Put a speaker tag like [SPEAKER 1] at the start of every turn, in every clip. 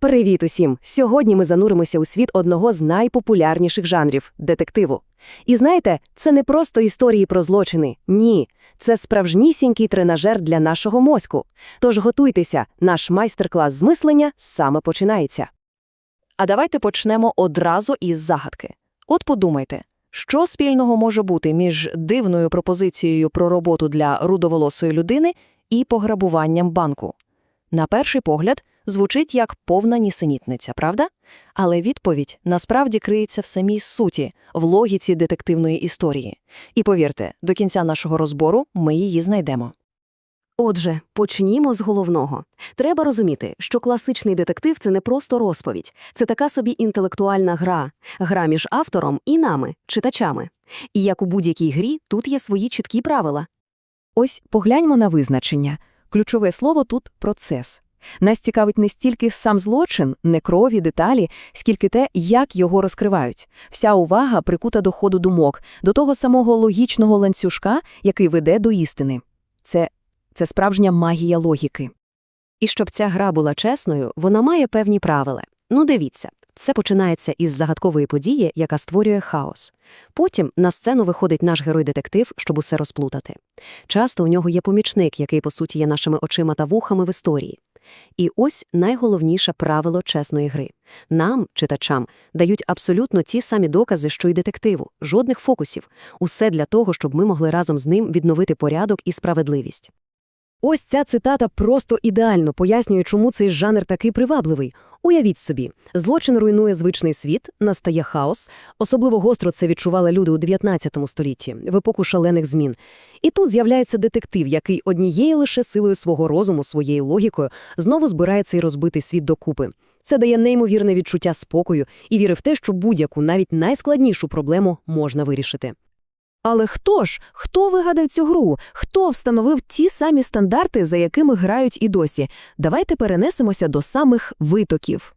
[SPEAKER 1] Привіт усім! Сьогодні ми зануримося у світ одного з найпопулярніших жанрів детективу. І знаєте, це не просто історії про злочини. Ні, це справжнісінький тренажер для нашого мозку. Тож готуйтеся, наш майстер-клас з мислення саме починається. А давайте почнемо одразу із загадки. От подумайте, що спільного може бути між дивною пропозицією про роботу для рудоволосої людини і пограбуванням банку? На перший погляд, звучить як повна нісенітниця, правда? Але відповідь насправді криється в самій суті, в логіці детективної історії. І повірте, до кінця нашого розбору ми її знайдемо.
[SPEAKER 2] Отже, почнімо з головного. Треба розуміти, що класичний детектив – це не просто розповідь. Це така собі інтелектуальна гра. Гра між автором і нами, читачами. І як у будь-якій грі, тут є свої чіткі правила.
[SPEAKER 1] Ось погляньмо на визначення. Ключове слово тут – процес. Нас цікавить не стільки сам злочин, не крові, деталі, скільки те, як його розкривають. Вся увага прикута до ходу думок, до того самого логічного ланцюжка, який веде до істини. Це, це справжня магія логіки.
[SPEAKER 2] І щоб ця гра була чесною, вона має певні правила. Ну дивіться, все починається із загадкової події, яка створює хаос. Потім на сцену виходить наш герой-детектив, щоб усе розплутати. Часто у нього є помічник, який, по суті, є нашими очима та вухами в історії. І ось найголовніше правило чесної гри. Нам, читачам, дають абсолютно ті самі докази, що й детективу, жодних фокусів. Усе для того, щоб ми могли разом з ним відновити порядок і справедливість.
[SPEAKER 1] Ось ця цитата просто ідеально пояснює, чому цей жанр такий привабливий. Уявіть собі, злочин руйнує звичний світ, настає хаос. Особливо гостро це відчували люди у 19 столітті, в епоху шалених змін. І тут з'являється детектив, який однією лише силою свого розуму, своєю логікою, знову збирає цей розбитий світ докупи. Це дає неймовірне відчуття спокою і віри в те, що будь-яку, навіть найскладнішу проблему можна вирішити. Але хто ж? Хто вигадав цю гру? Хто встановив ті самі стандарти, за якими грають і досі? Давайте перенесемося до самих витоків.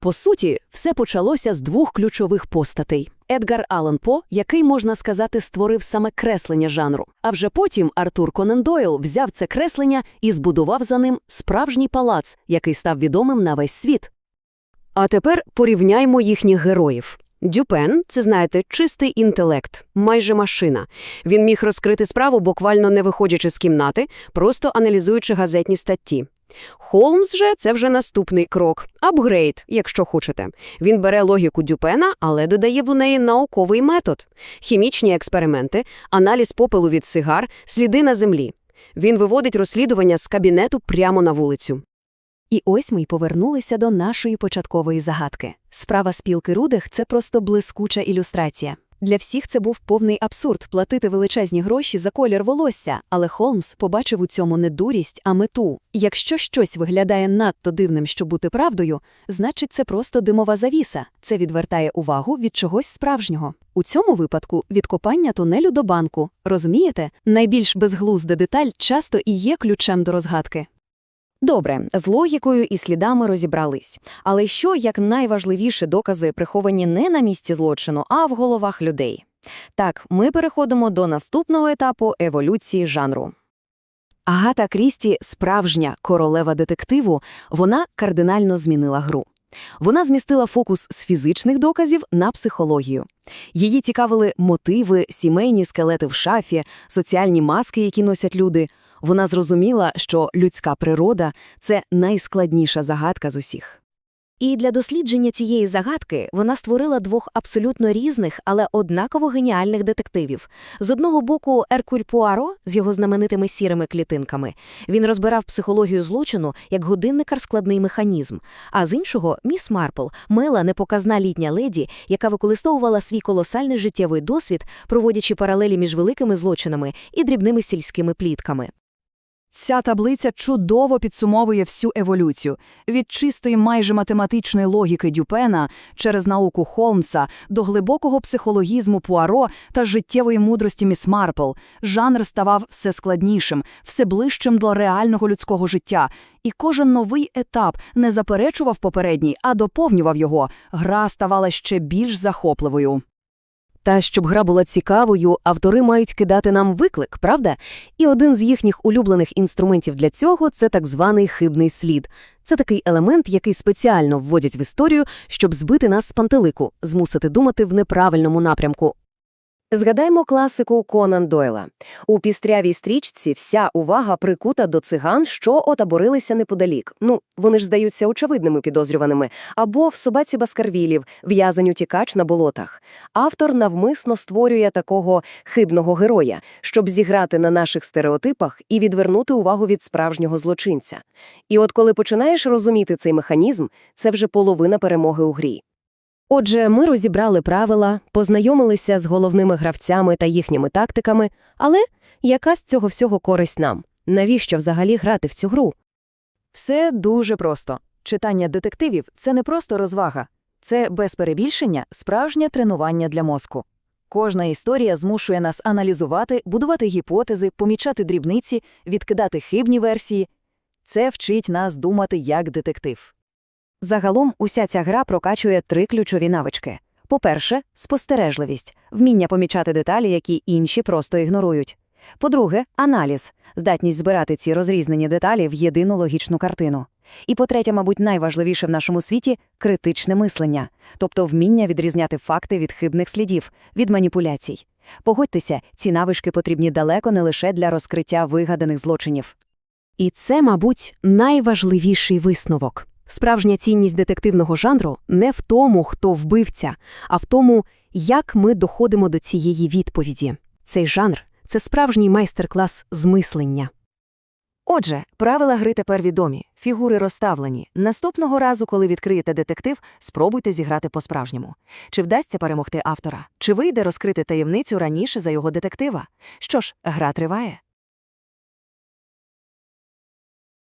[SPEAKER 1] По суті, все почалося з двох ключових постатей. Едгар Аллан По, який, можна сказати, створив саме креслення жанру. А вже потім Артур Конан Дойл взяв це креслення і збудував за ним справжній палац, який став відомим на весь світ.
[SPEAKER 2] А тепер порівняймо їхніх героїв. Дюпен – це, знаєте, чистий інтелект, майже машина. Він міг розкрити справу, буквально не виходячи з кімнати, просто аналізуючи газетні статті. Холмс же – це вже наступний крок. Апгрейд, якщо хочете. Він бере логіку Дюпена, але додає в неї науковий метод. Хімічні експерименти, аналіз попелу від сигар, сліди на землі. Він виводить розслідування з кабінету прямо на вулицю.
[SPEAKER 1] І ось ми й повернулися до нашої початкової загадки. Справа спілки рудих – це просто блискуча ілюстрація. Для всіх це був повний абсурд – платити величезні гроші за колір волосся, але Холмс побачив у цьому не дурість, а мету. Якщо щось виглядає надто дивним, щоб бути правдою, значить це просто димова завіса. Це відвертає увагу від чогось справжнього. У цьому випадку від копання тунелю до банку. Розумієте? Найбільш безглузда деталь часто і є ключем до розгадки. Добре, з логікою і слідами розібрались. Але що, як найважливіші докази приховані не на місці злочину, а в головах людей? Так, ми переходимо до наступного етапу еволюції жанру. Агата Крісті – справжня королева детективу, вона кардинально змінила гру. Вона змістила фокус з фізичних доказів на психологію. Її цікавили мотиви, сімейні скелети в шафі, соціальні маски, які носять люди. Вона зрозуміла, що людська природа – це найскладніша загадка з усіх. І для дослідження цієї загадки вона створила двох абсолютно різних, але однаково геніальних детективів. З одного боку, Еркуль Пуаро з його знаменитими сірими клітинками. Він розбирав психологію злочину як годинникар складний механізм. А з іншого – міс Марпл, мила непоказна літня леді, яка використовувала свій колосальний життєвий досвід, проводячи паралелі між великими злочинами і дрібними сільськими плітками.
[SPEAKER 3] Ця таблиця чудово підсумовує всю еволюцію від чистої майже математичної логіки Дюпена через науку Холмса до глибокого психологізму Пуаро та життєвої мудрості Міс Марпл. Жанр ставав все складнішим, все ближчим до реального людського життя, і кожен новий етап не заперечував попередній, а доповнював його. Гра ставала ще більш захопливою.
[SPEAKER 2] Та щоб гра була цікавою, автори мають кидати нам виклик, правда? І один з їхніх улюблених інструментів для цього це так званий хибний слід. Це такий елемент, який спеціально вводять в історію, щоб збити нас з пантелику, змусити думати в неправильному напрямку. Згадаймо класику Конан Дойла. У пістрявій стрічці вся увага прикута до циган, що отаборилися неподалік. Ну, вони ж здаються очевидними підозрюваними. Або в собаці Баскарвілів, в'язень утікач на болотах. Автор навмисно створює такого хибного героя, щоб зіграти на наших стереотипах і відвернути увагу від справжнього злочинця. І от коли починаєш розуміти цей механізм, це вже половина перемоги у грі. Отже, ми розібрали правила, познайомилися з головними гравцями та їхніми тактиками, але яка з цього всього користь нам? Навіщо взагалі грати в цю гру?
[SPEAKER 3] Все дуже просто. Читання детективів – це не просто розвага. Це, без перебільшення, справжнє тренування для мозку. Кожна історія змушує нас аналізувати, будувати гіпотези, помічати дрібниці, відкидати хибні версії. Це вчить нас думати як детектив.
[SPEAKER 2] Загалом уся ця гра прокачує три ключові навички. По-перше, спостережливість, вміння помічати деталі, які інші просто ігнорують. По-друге, аналіз, здатність збирати ці розрізнені деталі в єдину логічну картину. І по-третє, мабуть, найважливіше в нашому світі критичне мислення, тобто вміння відрізняти факти від хибних слідів, від маніпуляцій. Погодьтеся, ці навички потрібні далеко не лише для розкриття вигаданих злочинів. І це, мабуть, найважливіший висновок. Справжня цінність детективного жанру не в тому, хто вбивця, а в тому, як ми доходимо до цієї відповіді. Цей жанр це справжній майстер-клас з мислення. Отже, правила гри тепер відомі, фігури розставлені. Наступного разу, коли відкриєте детектив, спробуйте зіграти по-справжньому. Чи вдасться перемогти автора? Чи вийде розкрити таємницю раніше за його детектива? Що ж, гра триває.